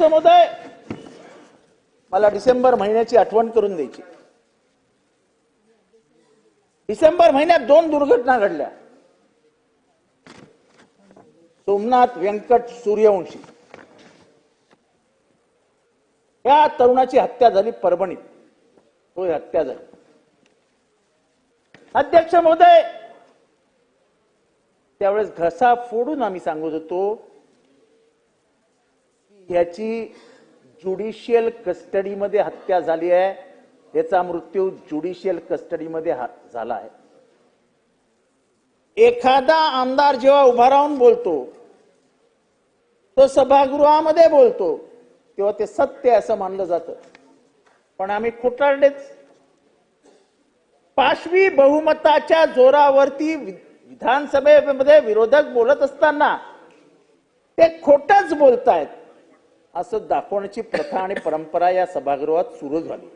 समुदाय. मला डिसेंबर महिन्याची आठवण करून द्यायची. डिसेंबर महिन्यात दोन दुर्घटना घडल्या. सोमनाथ व्यंकट सूर्यवंशी. या तरुणाची हत्या झाली परभणीत. होय हत्या झाली. अध्यक्ष महोदय त्यावेळेस घसा फोडून आम्ही सांगत होतो की याची ज्युडिशियल कस्टडीमध्ये हत्या झाली आहे. याचा मृत्यू ज्युडिशियल कस्टडीमध्ये झाला आहे. एखादा आमदार जेव्हा उभा राहून बोलतो तो सभागृहामध्ये बोलतो तेव्हा ते सत्य असं मानलं जातं. पण आम्ही खोटारडेच. पाशवी बहुमताच्या जोरावरती वि- विधानसभेमध्ये विरोधक बोलत असताना ते खोटच बोलतायत. असं दाखवण्याची प्रथा आणि परंपरा या सभागृहात सुरू झाली.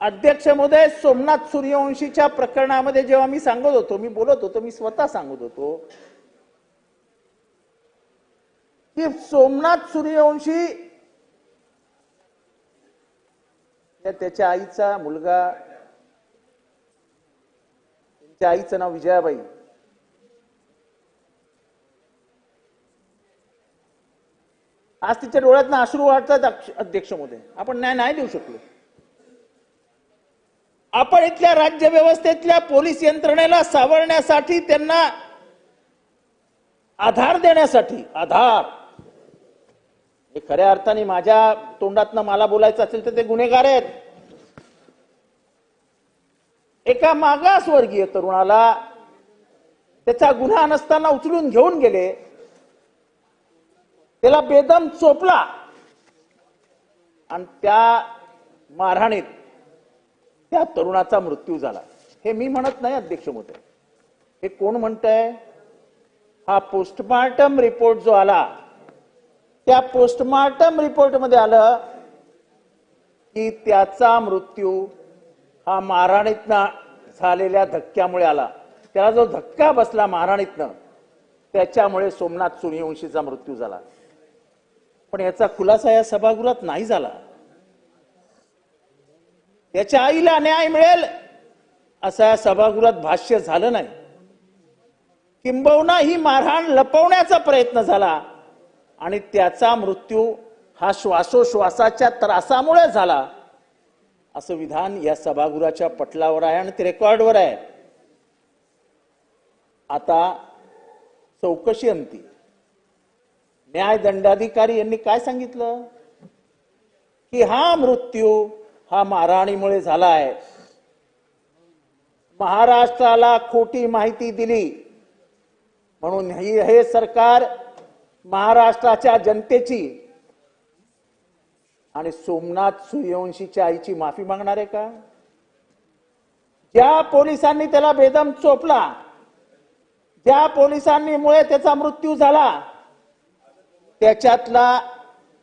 अध्यक्ष महोदय सोमनाथ सूर्यवंशीच्या प्रकरणामध्ये जेव्हा मी सांगत होतो मी बोलत होतो मी स्वतः सांगत होतो की सोमनाथ सूर्यवंशी त्या- त्याच्या आईचा मुलगा त्यांच्या आईचं नाव विजयाबाई आज तिच्या डोळ्यातनं अश्रू वाटतात अध्यक्ष महोदय आपण न्याय नाही देऊ शकलो. आपण इथल्या राज्य व्यवस्थेतल्या पोलीस यंत्रणेला सावरण्यासाठी त्यांना आधार देण्यासाठी आधार. हे खऱ्या अर्थाने माझ्या तोंडातनं मला बोलायचं असेल तर ते गुन्हेगार आहेत. एका मागासवर्गीय तरुणाला त्याचा गुन्हा नसताना उचलून घेऊन गेले. त्याला बेदम चोपला. आणि त्या मारहाणीत त्या तरुणाचा मृत्यू झाला. हे मी म्हणत नाही अध्यक्ष मोठे. हे कोण म्हणतंय? हा पोस्टमार्टम रिपोर्ट जो आला त्या पोस्टमार्टम रिपोर्टमध्ये आलं की त्याचा मृत्यू हा महाराणीतनं झालेल्या धक्क्यामुळे आला. त्याला जो धक्का बसला महाराणीतनं त्याच्यामुळे सोमनाथ सूर्यवंशीचा मृत्यू झाला. पण याचा खुलासा या सभागृहात नाही झाला. त्याच्या आईला न्याय मिळेल असं या सभागृहात भाष्य झालं नाही. किंबहुना ही मारहाण लपवण्याचा प्रयत्न झाला आणि त्याचा मृत्यू हा श्वासोश्वासाच्या त्रासामुळे झाला असं विधान या सभागृहाच्या पटलावर आहे आणि ते रेकॉर्डवर आहे. आता चौकशी अंती. न्याय दंडाधिकारी यांनी काय सांगितलं? की हा मृत्यू हा मारहाणीमुळे झाला आहे महाराष्ट्राला खोटी माहिती दिली. म्हणून हे सरकार महाराष्ट्राच्या जनतेची आणि सोमनाथ सूर्यवंशीच्या आईची माफी मागणार आहे का? ज्या पोलिसांनी त्याला बेदम चोपला ज्या पोलिसांनी मुळे त्याचा मृत्यू झाला त्याच्यातला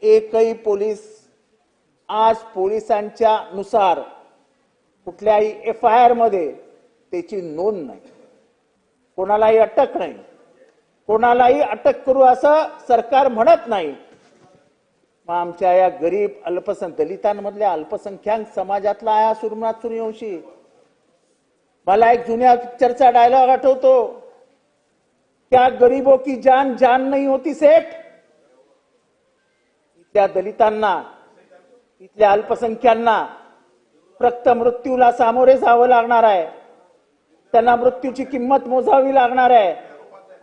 एकही पोलीस आज पोलिसांच्या नुसार कुठल्याही एफ आय आरमध्ये त्याची नोंद नाही. कोणालाही अटक नाही. कोणालाही अटक करू असं सरकार म्हणत नाही. मग आमच्या या गरीब अल्पसंख दलितांमधल्या अल्पसंख्याक समाजातला आहे हा सुरनाथ सूर्यवंशी मला एक जुन्या पिक्चरचा डायलॉग आठवतो. क्या गरीबों की जान जान नाही होती सेठ. इथल्या दलितांना इथल्या अल्पसंख्यांना रक्त मृत्यूला सामोरे जावं लागणार आहे. त्यांना मृत्यूची किंमत मोजावी लागणार आहे.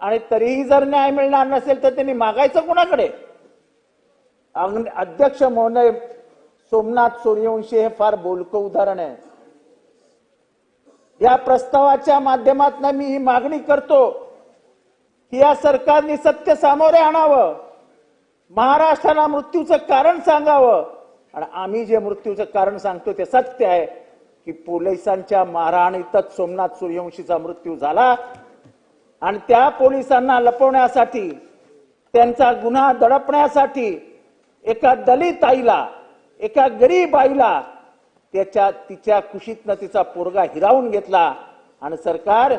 आणि तरीही जर न्याय मिळणार नसेल तर त्यांनी मागायचं कोणाकडे? अध्यक्ष महोदय सोमनाथ सूर्यवंशी हे फार बोलकं उदाहरण आहे. या प्रस्तावाच्या माध्यमातून मी ही मागणी करतो की या सरकारने सत्य सामोरे आणावं. महाराष्ट्राला मृत्यूचं कारण सांगावं. आणि आम्ही जे मृत्यूचं कारण सांगतो ते सत्य आहे की पोलिसांच्या मारहाणीतच सोमनाथ सूर्यवंशीचा मृत्यू झाला. आणि त्या पोलिसांना लपवण्यासाठी त्यांचा गुन्हा दडपण्यासाठी एका दलित आईला एका गरीब आईला त्याच्या तिच्या कुशीतनं तिचा पोरगा हिरावून घेतला. आणि सरकार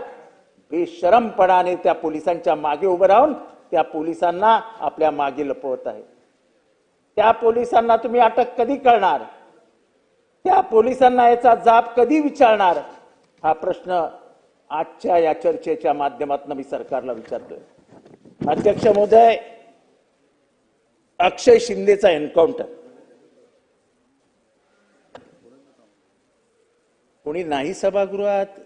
बेशरमपणाने त्या पोलिसांच्या मागे उभं राहून त्या पोलिसांना आपल्या मागे लपवत आहे. त्या पोलिसांना तुम्ही अटक कधी करणार? त्या पोलिसांना याचा जाब कधी विचारणार? हा प्रश्न आजच्या या चर्चेच्या माध्यमातून मी सरकारला विचारतोय. अध्यक्ष महोदय अक्षय शिंदेचा एन्काउंटर कोणी नाही सभागृहात?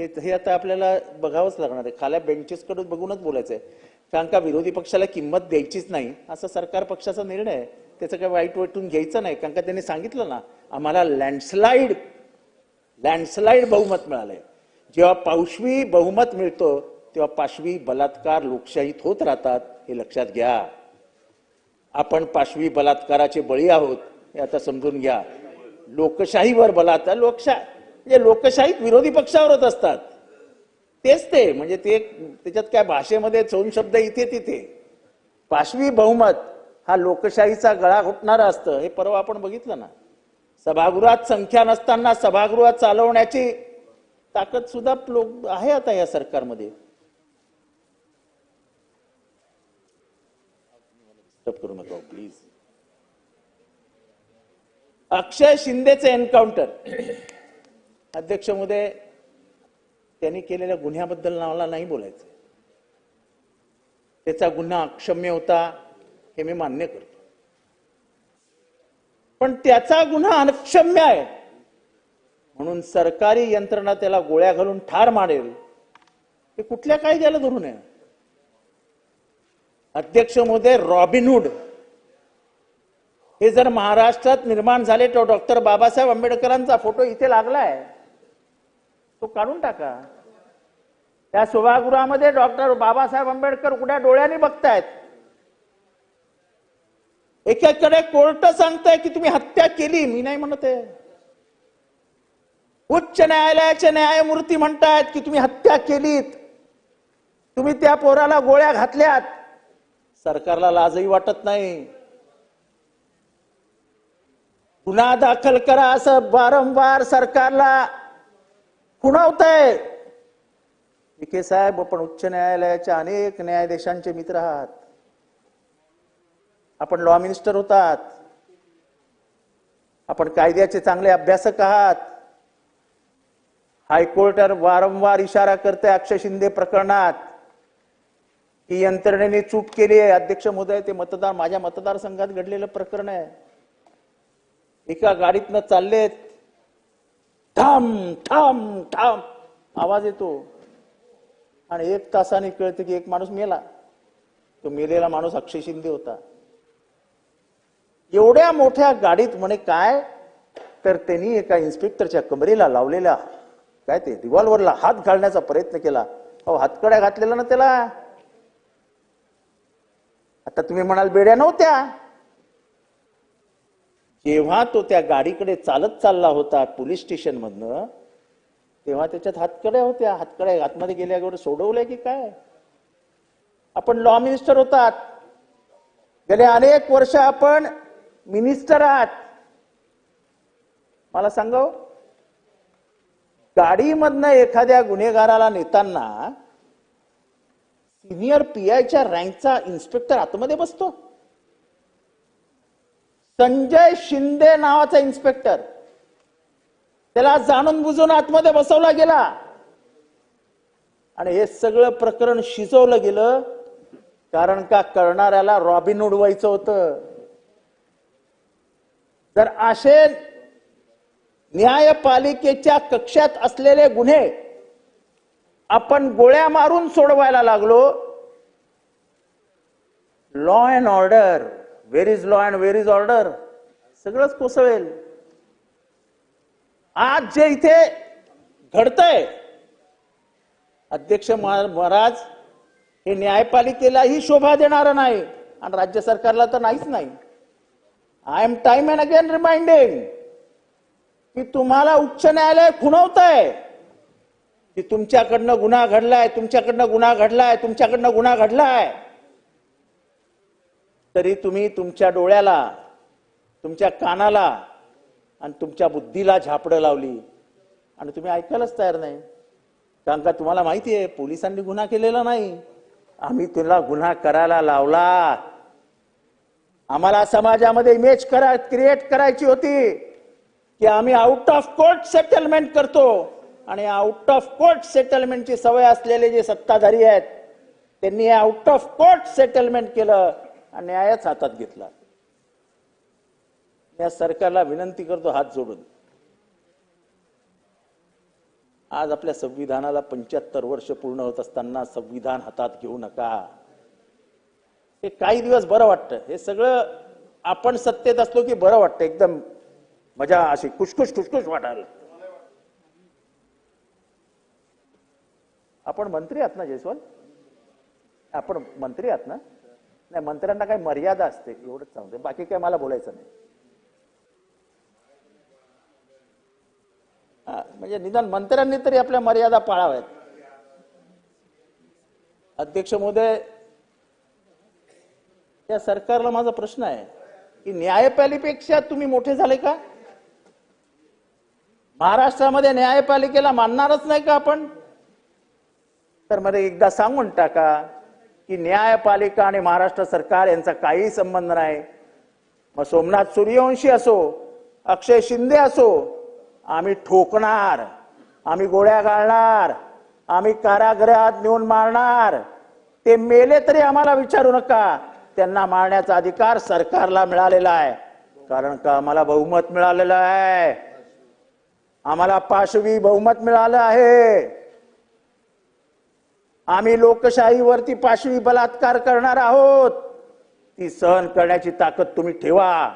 हे हे आता आपल्याला बघावंच लागणार आहे. खाल्या बेंचेसकडून बघूनच बोलायचं आहे कारण का विरोधी पक्षाला किंमत द्यायचीच नाही असा सरकार पक्षाचा निर्णय आहे. त्याचं काही वाईट वाटून घ्यायचं नाही. कारण का त्यांनी सांगितलं ना आम्हाला लँडस्लाईड लँडस्लाईड बहुमत मिळालंय. जेव्हा पाशवी बहुमत मिळतो तेव्हा पाशवी बलात्कार लोकशाहीत होत राहतात हे लक्षात घ्या. आपण पाशवी बलात्काराचे बळी आहोत हे आता समजून घ्या. लोकशाहीवर बलात्कार लोकशाही म्हणजे लोकशाहीत विरोधी पक्षावरच असतात. तेच ते म्हणजे ते त्याच्यात काय भाषेमध्ये चौन शब्द इथे तिथे. पाशवी बहुमत हा लोकशाहीचा गळा घुटणारा असतं हे परवा आपण बघितलं ना. सभागृहात संख्या नसताना सभागृहात चालवण्याची ताकद सुद्धा लोक आहे आता या सरकारमध्ये. करू नका प्लीज अक्षय शिंदेचे एन्काउंटर अध्यक्षमध्ये त्यांनी केलेल्या गुन्ह्याबद्दल नावाला नाही बोलायचं. त्याचा गुन्हा अक्षम्य होता हे मी मान्य करतो. पण त्याचा गुन्हा अनक्षम्य आहे. म्हणून सरकारी यंत्रणा त्याला गोळ्या घालून ठार मारेल. हे कुठल्या कायद्याला धरून आहे? अध्यक्ष महोदय रॉबिनहूड हे जर महाराष्ट्रात निर्माण झाले तर डॉक्टर बाबासाहेब आंबेडकरांचा फोटो इथे लागलाय. तो काढून टाका. त्या सभागृहामध्ये डॉक्टर बाबासाहेब आंबेडकर उघड्या डोळ्याने बघतायत. एकेकडे कोर्ट सांगताय की तुम्ही हत्या केली. मी नाही म्हणत आहे. उच्च न्यायालयाचे न्यायमूर्ती म्हणतायत की तुम्ही हत्या केलीत. तुम्ही त्या पोराला गोळ्या घातल्यात. सरकारला लाजही वाटत नाही. गुन्हा दाखल करा असं वारंवार सरकारला खुणवतंय. विखे साहेब आपण उच्च न्यायालयाच्या अनेक न्यायाधीशांचे मित्र आहात. आपण लॉ मिनिस्टर होतात. आपण कायद्याचे चांगले अभ्यासक आहात. हायकोर्ट वारंवार इशारा करते अक्षय शिंदे प्रकरणात. की यंत्रणेने चूक केली आहे. अध्यक्ष मोदय ते मतदार माझ्या मतदारसंघात घडलेलं प्रकरण आहे. एका गाडीतनं चाललेत. ठाम ठाम ठाम आवाज येतो. आणि एक तासाने कळतं की एक माणूस मेला. तो मेलेला माणूस अक्षय शिंदे होता. एवढ्या मोठ्या गाडीत म्हणे काय? तर त्यांनी एका इन्स्पेक्टरच्या कमरेला लावलेल्या काय ते रिव्हॉल्व्हरला हात घालण्याचा प्रयत्न केला. अहो हातकड्या घातलेला ना त्याला. आता तुम्ही म्हणाल बेड्या नव्हत्या. जेव्हा तो त्या गाडीकडे चालत चालला होता पोलीस स्टेशनमधनं तेव्हा त्याच्यात हातकड्या होत्या. हातकड्या आतमध्ये गेल्यावर सोडवलंय की काय? आपण लॉ मिनिस्टर होतात. गेले अनेक वर्ष आपण मिनिस्टर आहात. मला सांगा गाडीमधनं एखाद्या गुन्हेगाराला नेताना सिनियर पीआयच्या रँकचा इन्स्पेक्टर आतमध्ये बसतो. संजय शिंदे नावाचा इन्स्पेक्टर. त्याला जाणून बुजून आतमध्ये बसवला गेला. आणि हे सगळं प्रकरण शिजवलं गेलं कारण का करणाऱ्याला रॉबिन उडवायचं होतं. जर असे न्यायपालिकेच्या कक्षात असलेले गुन्हे आपण गोळ्या मारून सोडवायला लागलो. Law and order where is law and where is order सगळंच कोसळेल. आज जे इथे घडतंय अध्यक्ष महा- महाराज हे न्यायपालिकेलाही शोभा देणारं नाही आणि राज्य सरकारला तर नाहीच नाही. I am time and again reminding की तुम्हाला उच्च न्यायालय खुणवत आहे की तुमच्याकडनं गुन्हा घडलाय तुमच्याकडनं गुन्हा घडलाय तुमच्याकडनं गुन्हा घडलाय. तरी तुम्ही तुमच्या डोळ्याला तुमच्या कानाला आणि तुमच्या बुद्धीला झापडं लावली. आणि तुम्ही ऐकायलाच तयार नाही. कारण का तुम्हाला माहिती आहे पोलिसांनी गुन्हा केलेला नाही. आम्ही तुला गुन्हा करायला लावला. आम्हाला समाजामध्ये इमेज करा क्रिएट करायची होती की आम्ही आउट ऑफ कोर्ट सेटलमेंट करतो. आणि आउट ऑफ कोर्ट सेटलमेंटची सवय असलेले जे सत्ताधारी आहेत त्यांनी आउट ऑफ कोर्ट सेटलमेंट केलं. न्यायच हातात घेतला. या सरकारला विनंती करतो हात जोडून. आज आपल्या संविधानाला पंच्याहत्तर वर्ष पूर्ण होत असताना संविधान हातात घेऊ नका. हे काही दिवस बरं वाटतं. हे सगळं आपण सत्तेत असलो की बरं वाटतं. एकदम मजा अशी खुशखुश खुशखुश वाटायला. आपण मंत्री आहात ना जयस्वाल? आपण मंत्री आहात ना? नाही मंत्र्यांना काही मर्यादा असते एवढंच सांगते. बाकी काय मला बोलायचं नाही. हा, म्हणजे निदान मंत्र्यांनी तरी आपल्या मर्यादा पाळाव्यात. अध्यक्ष महोदय या सरकारला माझा प्रश्न आहे की न्यायपालिकेपेक्षा तुम्ही मोठे झाले का? महाराष्ट्रामध्ये न्यायपालिकेला मानणारच नाही का आपण? तर मला एकदा सांगून टाका. की न्यायपालिका आणि महाराष्ट्र सरकार यांचा काही संबंध नाही. मग सोमनाथ सूर्यवंशी असो अक्षय शिंदे असो आम्ही ठोकणार आम्ही गोळ्या घालणार आम्ही कारागृहात नेऊन मारणार. ते मेले तरी आम्हाला विचारू नका. त्यांना मारण्याचा अधिकार सरकारला मिळालेला आहे. कारण का आम्हाला बहुमत मिळालेलं आहे? आम्हाला पाशवी बहुमत मिळालं आहे. आम्ही लोकशाहीवरती पाशवी बलात्कार करणार आहोत. ती सहन करण्याची ताकद तुम्ही ठेवा.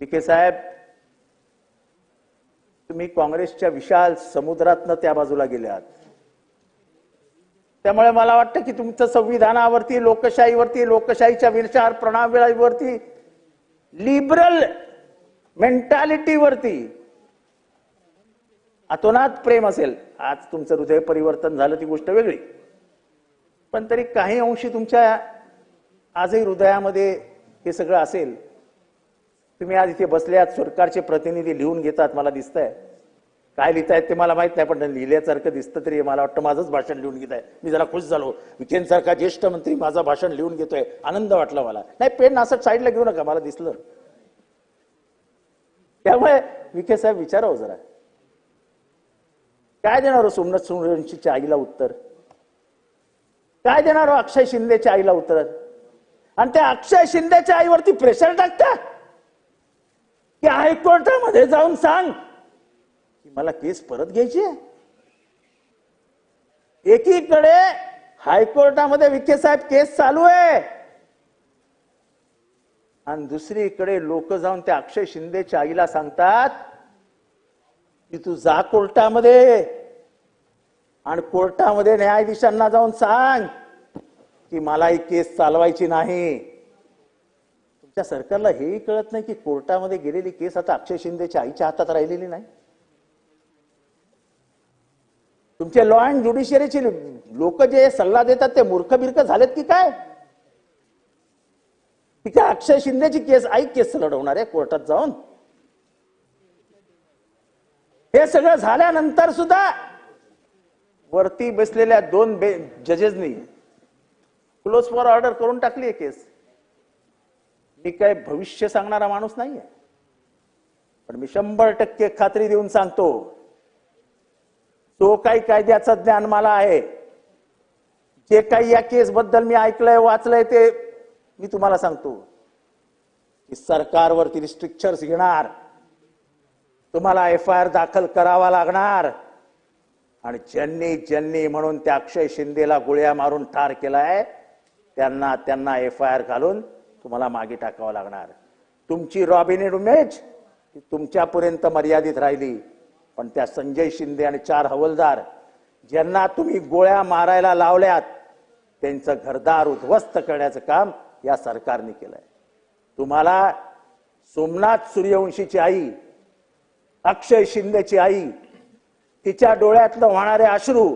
विखे साहेब तुम्ही काँग्रेसच्या विशाल समुद्रातनं त्या बाजूला गेल्यात. त्यामुळे मला वाटतं की तुमचं संविधानावरती लोकशाहीवरती लोकशाहीच्या विचार प्रणालीवरती लिबरल मेंटॅलिटीवरती अतोनात प्रेम असेल. आज तुमचं हृदय परिवर्तन झालं ती गोष्ट वेगळी. पण तरी काही अंशी तुमच्या आजही हृदयामध्ये हे सगळं असेल. तुम्ही आज इथे बसल्यात सरकारचे प्रतिनिधी लिहून घेतात मला दिसतंय. काय लिहितायत ते मला माहीत नाही पण लिहिल्यासारखं दिसतं तरी मला वाटतं माझंच भाषण लिहून घेत आहे. मी जरा खुश झालो. विखेंसारखा ज्येष्ठ मंत्री माझं भाषण लिहून घेतोय. आनंद वाटला मला. नाही पेन असं साईडला घेऊ नका मला दिसलं. त्यामुळे विखे साहेब विचारावं जरा. काय देणार हो सोमनाथ सूर्यवंशीच्या आईला उत्तर? काय देणार हो अक्षय शिंदेच्या आईला उत्तर? आणि त्या अक्षय शिंदेच्या आईवरती प्रेशर टाकता की हायकोर्टामध्ये जाऊन सांग की मला केस परत घ्यायची आहे. एकीकडे हायकोर्टामध्ये विखे साहेब केस चालू आहे. आणि दुसरीकडे लोक जाऊन त्या अक्षय शिंदेच्या आईला सांगतात की तू जा कोर्टामध्ये आणि कोर्टामध्ये न्यायाधीशांना जाऊन सांग की मला ही केस चालवायची नाही. तुमच्या सरकारला हेही कळत नाही की कोर्टामध्ये गेलेली केस आता अक्षय शिंदेच्या आईच्या हातात राहिलेली नाही. तुमचे लॉ अँड ज्युडिशियरीचे लोक जे सल्ला देतात ते मूर्ख बिर्ख झालेत की काय? की काय अक्षय शिंदेची केस आई केस लढवणार आहे कोर्टात जाऊन? हे सगळं झाल्यानंतर सुद्धा वरती बसलेल्या दोन बे जजेसनी क्लोज फॉर ऑर्डर करून टाकली आहे केस मी काय भविष्य सांगणारा माणूस नाहीये. पण मी शंभर टक्के खात्री देऊन सांगतो जो काही कायद्याचं ज्ञान मला आहे. जे काही या केस बद्दल मी ऐकलंय वाचलंय ते मी तुम्हाला सांगतो. की सरकारवरती रिस्ट्रिक्चर्स घेणार. तुम्हाला एफ आय आर दाखल करावा लागणार. आणि ज्यांनी ज्यांनी म्हणून त्या अक्षय शिंदेला गोळ्या मारून ठार केलाय त्यांना त्यांना एफ आय आर घालून तुम्हाला मागे टाकावं लागणार. तुमची रॉबिनेड उमेज तुमच्यापर्यंत मर्यादित राहिली. पण त्या संजय शिंदे आणि चार हवलदार ज्यांना तुम्ही गोळ्या मारायला लावल्यात त्यांचं घरदार उद्ध्वस्त करण्याचं काम या सरकारने केलंय. तुम्हाला सोमनाथ सूर्यवंशीची आई अक्षय शिंदेची आई तिच्या डोळ्यातलं होणारे अश्रू